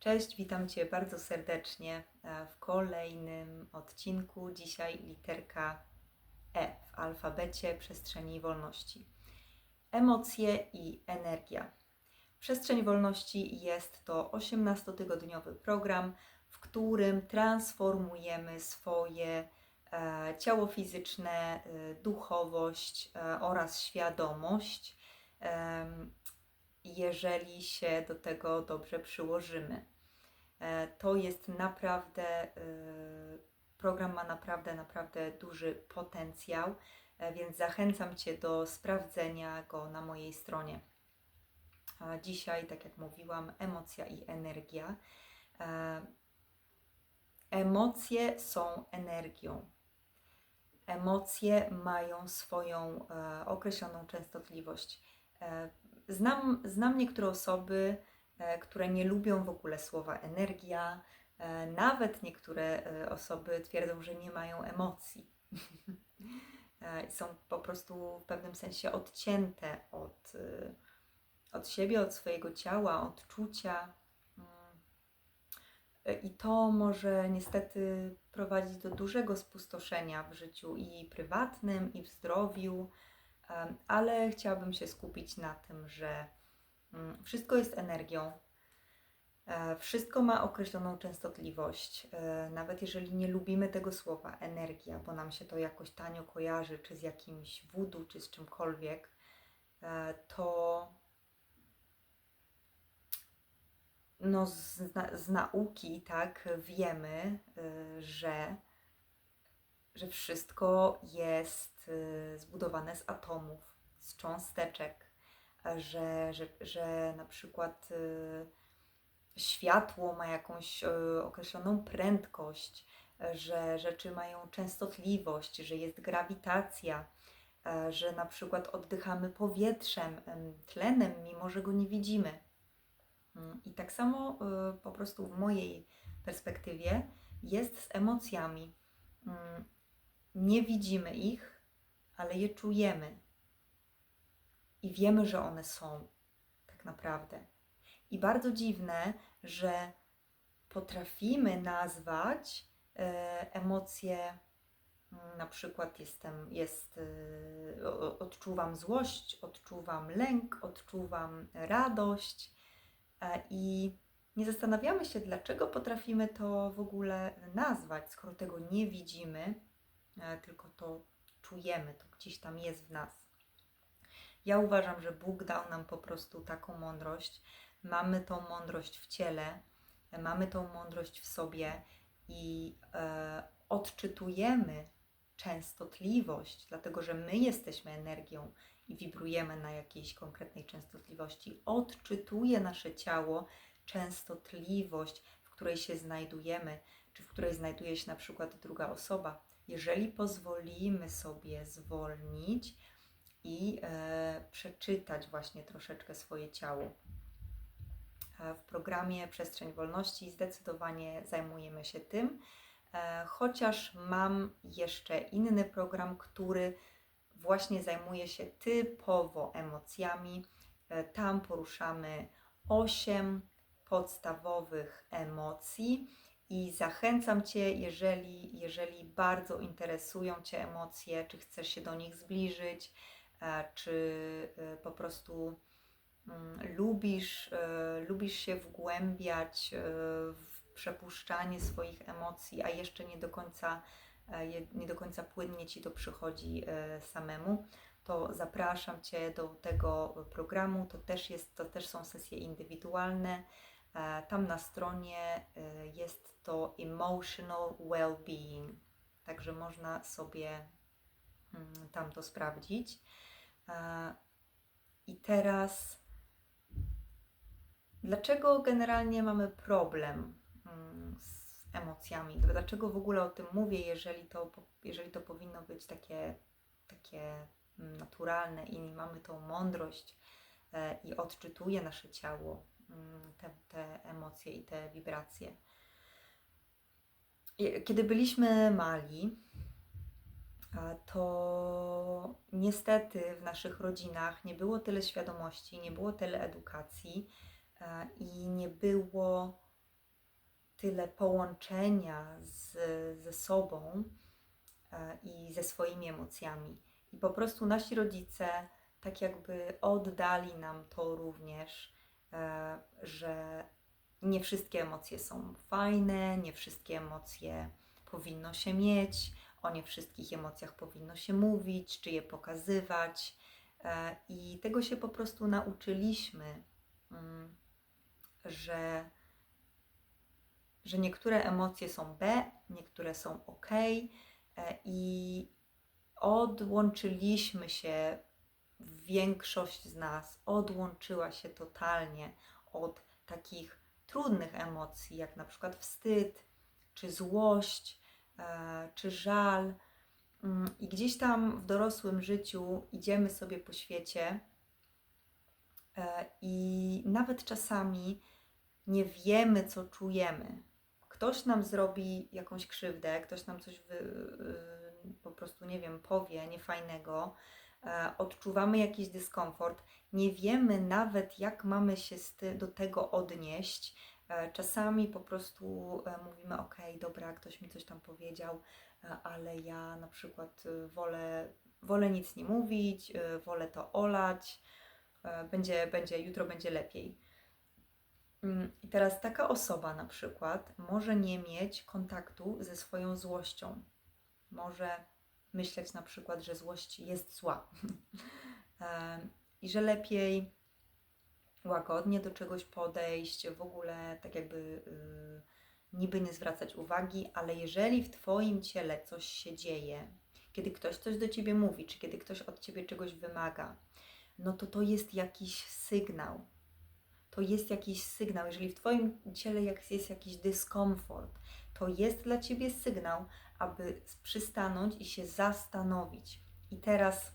Cześć, witam Cię bardzo serdecznie e, w kolejnym odcinku. Dzisiaj literka E w alfabecie przestrzeni wolności. Emocje i energia. Przestrzeń wolności jest to 18-tygodniowy program, w którym transformujemy swoje e, ciało fizyczne, e, duchowość oraz świadomość, jeżeli się do tego dobrze przyłożymy. E, To jest naprawdę, e, program ma naprawdę, naprawdę duży potencjał, e, więc zachęcam Cię do sprawdzenia go na mojej stronie. Dzisiaj, tak jak mówiłam, emocja i energia. Emocje są energią. Emocje mają swoją określoną częstotliwość. Znam, znam niektóre osoby, e, które nie lubią w ogóle słowa energia. E, nawet niektóre e, osoby twierdzą, że nie mają emocji. Są po prostu w pewnym sensie odcięte od, od siebie, od swojego ciała, od czucia. Mm. I to może niestety prowadzić do dużego spustoszenia w życiu i prywatnym, i w zdrowiu, ale chciałabym się skupić na tym, że mm, wszystko jest energią. E, Wszystko ma określoną częstotliwość. E, Nawet jeżeli nie lubimy tego słowa energia, bo nam się to jakoś tanio kojarzy, czy z jakimś voodoo, czy z czymkolwiek, e, to no z, z nauki tak wiemy, że, że wszystko jest y, zbudowane z atomów, z cząsteczek, że, że, że na przykład y, światło ma jakąś y, określoną prędkość, że rzeczy mają częstotliwość, że jest grawitacja, że na przykład oddychamy powietrzem, em, tlenem, mimo że go nie widzimy. Mm, I tak samo po prostu w mojej perspektywie jest z emocjami. Mm, Nie widzimy ich, ale je czujemy. I wiemy, że one są tak naprawdę. I bardzo dziwne, że potrafimy nazwać e, emocje, na przykład jestem, jest, e, odczuwam złość, odczuwam lęk, odczuwam radość e, i nie zastanawiamy się, dlaczego potrafimy to w ogóle nazwać, skoro tego nie widzimy, tylko to czujemy, to gdzieś tam jest w nas. Ja uważam, że Bóg dał nam po prostu taką mądrość. Mamy tą mądrość w ciele, mamy tą mądrość w sobie i e, odczytujemy częstotliwość, dlatego że my jesteśmy energią i wibrujemy na jakiejś konkretnej częstotliwości. Odczytuje nasze ciało częstotliwość, w której się znajdujemy, czy w której znajduje się na przykład druga osoba. Jeżeli pozwolimy sobie zwolnić i e, przeczytać właśnie troszeczkę swoje ciało. E, W programie Przestrzeń Wolności zdecydowanie zajmujemy się tym, e, chociaż mam jeszcze inny program, który właśnie zajmuje się typowo emocjami. E, Tam poruszamy osiem podstawowych emocji i zachęcam Cię, jeżeli, jeżeli bardzo interesują Cię emocje, czy chcesz się do nich zbliżyć, e, czy e, po prostu mm, lubisz, e, lubisz się wgłębiać w przepuszczanie swoich emocji, a jeszcze nie do końca, nie do końca płynnie Ci to przychodzi samemu, to zapraszam Cię do tego programu. To też, jest, to też są sesje indywidualne. Tam na stronie jest to Emotional Well-Being, także można sobie mm, tam to sprawdzić. I teraz, dlaczego generalnie mamy problem mm, z emocjami? Dlaczego w ogóle o tym mówię, jeżeli to, jeżeli to powinno być takie, takie mm, naturalne i mamy tą mądrość e, i odczytuje nasze ciało te, te emocje i te wibracje. Kiedy byliśmy mali, to niestety w naszych rodzinach nie było tyle świadomości, nie było tyle edukacji i nie było tyle połączenia z, ze sobą i ze swoimi emocjami. I po prostu nasi rodzice tak jakby oddali nam to również, że nie wszystkie emocje są fajne, nie wszystkie emocje powinno się mieć, o nie wszystkich emocjach powinno się mówić, czy je pokazywać. E, I tego się po prostu nauczyliśmy, mm, że, że niektóre emocje są B, niektóre są OK e, i odłączyliśmy się, większość z nas odłączyła się totalnie od takich trudnych emocji, jak na przykład wstyd, czy złość, e, czy żal. Mm, I gdzieś tam w dorosłym życiu idziemy sobie po świecie e, i nawet czasami nie wiemy, co czujemy. Ktoś nam zrobi jakąś krzywdę, ktoś nam coś wy, y, po prostu, nie wiem, powie niefajnego, odczuwamy jakiś dyskomfort, nie wiemy nawet, jak mamy się do tego odnieść. E, Czasami po prostu e, mówimy, ok, dobra, ktoś mi coś tam powiedział, e, ale ja na przykład e, wolę, wolę nic nie mówić, e, wolę to olać, e, będzie, będzie, jutro będzie lepiej. Mm, I teraz taka osoba na przykład może nie mieć kontaktu ze swoją złością. Może myśleć na przykład, że złość jest zła i że lepiej łagodnie do czegoś podejść, w ogóle tak jakby y, niby nie zwracać uwagi, ale jeżeli w Twoim ciele coś się dzieje, kiedy ktoś coś do Ciebie mówi, czy kiedy ktoś od Ciebie czegoś wymaga, no to to jest jakiś sygnał. To jest jakiś sygnał. Jeżeli w Twoim ciele jest jakiś dyskomfort, to jest dla Ciebie sygnał, aby przystanąć i się zastanowić. I teraz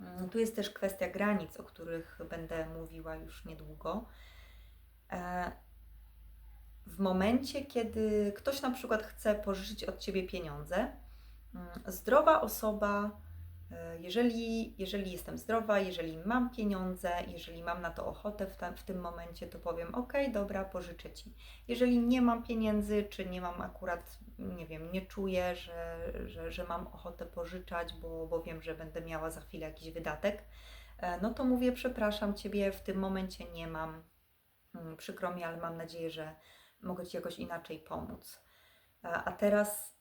mm, tu jest też kwestia granic, o których będę mówiła już niedługo. E, W momencie, kiedy ktoś na przykład chce pożyczyć od Ciebie pieniądze, mm, zdrowa osoba, jeżeli, jeżeli jestem zdrowa, jeżeli mam pieniądze, jeżeli mam na to ochotę w, w tym momencie, to powiem: OK, dobra, pożyczę Ci. Jeżeli nie mam pieniędzy, czy nie mam akurat, nie wiem, nie czuję, że, że, że mam ochotę pożyczać, bo, bo wiem, że będę miała za chwilę jakiś wydatek, e, no to mówię: Przepraszam Ciebie, w tym momencie nie mam. Mm, Przykro mi, ale mam nadzieję, że mogę Ci jakoś inaczej pomóc. A a teraz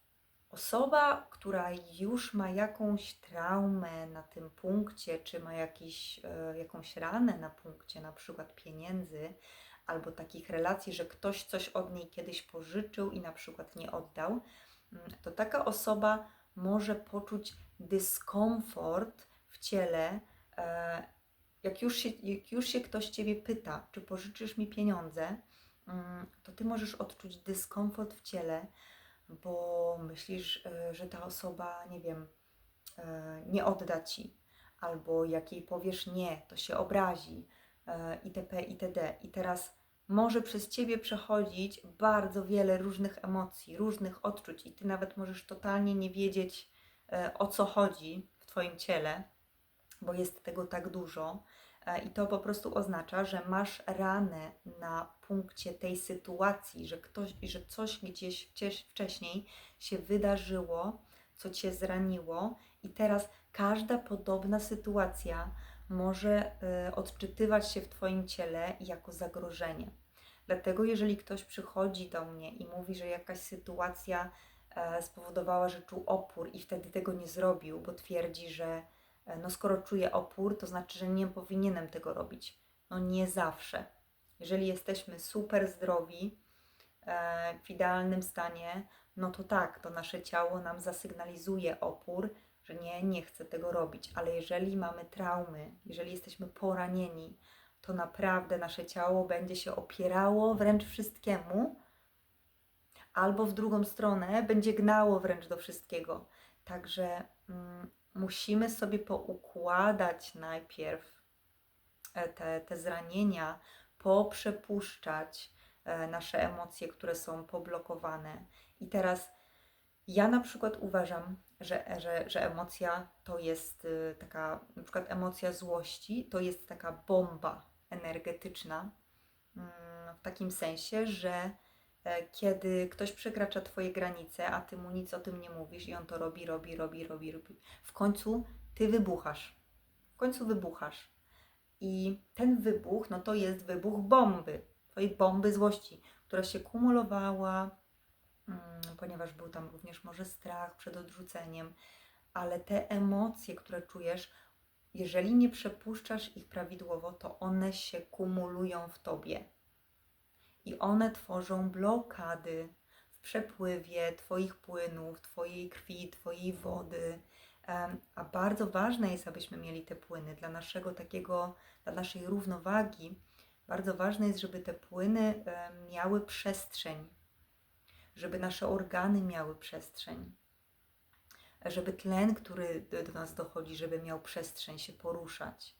osoba, która już ma jakąś traumę na tym punkcie, czy ma jakiś, e, jakąś ranę na punkcie, na przykład pieniędzy, albo takich relacji, że ktoś coś od niej kiedyś pożyczył i na przykład nie oddał, mm, to taka osoba może poczuć dyskomfort w ciele, e, jak już się, jak już się ktoś ciebie pyta, czy pożyczysz mi pieniądze, mm, to ty możesz odczuć dyskomfort w ciele, bo myślisz, e, że ta osoba, nie wiem, e, nie odda ci, albo jak jej powiesz nie, to się obrazi, e, itp., itd. I teraz może przez ciebie przechodzić bardzo wiele różnych emocji, różnych odczuć, i ty nawet możesz totalnie nie wiedzieć, o co chodzi w twoim ciele, bo jest tego tak dużo. E, I to po prostu oznacza, że masz ranę na punkcie tej sytuacji, że ktoś, że coś gdzieś wcześniej się wydarzyło, co cię zraniło, i teraz każda podobna sytuacja może e, odczytywać się w Twoim ciele jako zagrożenie. Dlatego, jeżeli ktoś przychodzi do mnie i mówi, że jakaś sytuacja e, spowodowała, że czuł opór i wtedy tego nie zrobił, bo twierdzi, że no skoro czuje opór, to znaczy, że nie powinienem tego robić. No nie zawsze. Jeżeli jesteśmy super zdrowi, e, w idealnym stanie, no to tak, to nasze ciało nam zasygnalizuje opór, że nie, nie chcę tego robić. Ale jeżeli mamy traumy, jeżeli jesteśmy poranieni, to naprawdę nasze ciało będzie się opierało wręcz wszystkiemu, albo w drugą stronę będzie gnało wręcz do wszystkiego. Także mm, musimy sobie poukładać najpierw e, te, te zranienia, poprzepuszczać e, nasze emocje, które są poblokowane. I teraz ja na przykład uważam, że, że, że emocja to jest y, taka, na przykład emocja złości to jest taka bomba energetyczna, mm, w takim sensie, że kiedy ktoś przekracza Twoje granice, a Ty mu nic o tym nie mówisz i on to robi, robi, robi, robi, robi. W końcu Ty wybuchasz. W końcu wybuchasz. I ten wybuch, no to jest wybuch bomby, Twojej bomby złości, która się kumulowała, mm, ponieważ był tam również może strach przed odrzuceniem, ale te emocje, które czujesz, jeżeli nie przepuszczasz ich prawidłowo, to one się kumulują w tobie. I one tworzą blokady w przepływie Twoich płynów, Twojej krwi, Twojej wody. A bardzo ważne jest, abyśmy mieli te płyny dla naszego takiego, dla naszej równowagi. Bardzo ważne jest, żeby te płyny miały przestrzeń, żeby nasze organy miały przestrzeń żeby tlen, który do nas dochodzi, żeby miał przestrzeń się poruszać.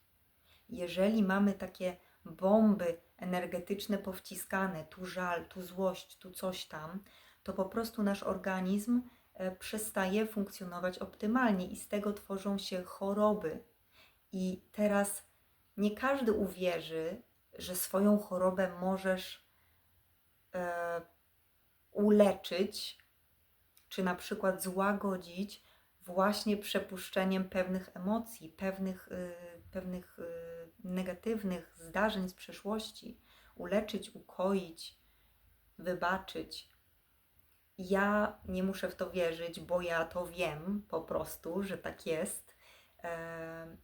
Jeżeli mamy takie bomby energetyczne powciskane, tu żal, tu złość, tu coś tam, to po prostu nasz organizm e, przestaje funkcjonować optymalnie i z tego tworzą się choroby. I teraz nie każdy uwierzy, że swoją chorobę możesz e, uleczyć, czy na przykład złagodzić właśnie przepuszczeniem pewnych emocji, pewnych, y, pewnych y, negatywnych zdarzeń z przeszłości, uleczyć, ukoić, wybaczyć. Ja nie muszę w to wierzyć, bo ja to wiem po prostu, że tak jest. E,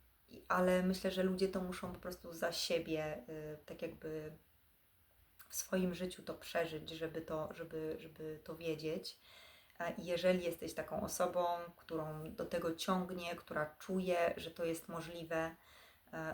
ale myślę, że ludzie to muszą po prostu za siebie, y, tak jakby w swoim życiu to przeżyć, żeby to, żeby, żeby to wiedzieć. E, I jeżeli jesteś taką osobą, którą do tego ciągnie, która czuje, że to jest możliwe, e,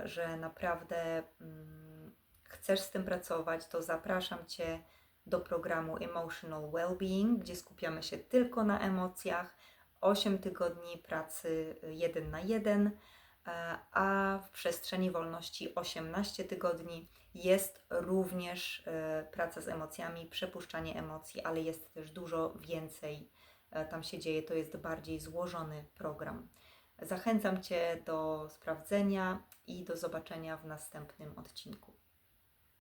że naprawdę mm, chcesz z tym pracować, to zapraszam Cię do programu Emotional Wellbeing, gdzie skupiamy się tylko na emocjach. 8 tygodni pracy y, jeden na jeden, e, a w przestrzeni wolności 18 tygodni jest również e, praca z emocjami, przepuszczanie emocji, ale jest też dużo więcej e, tam się dzieje. To jest bardziej złożony program. Zachęcam Cię do sprawdzenia i do zobaczenia w następnym odcinku.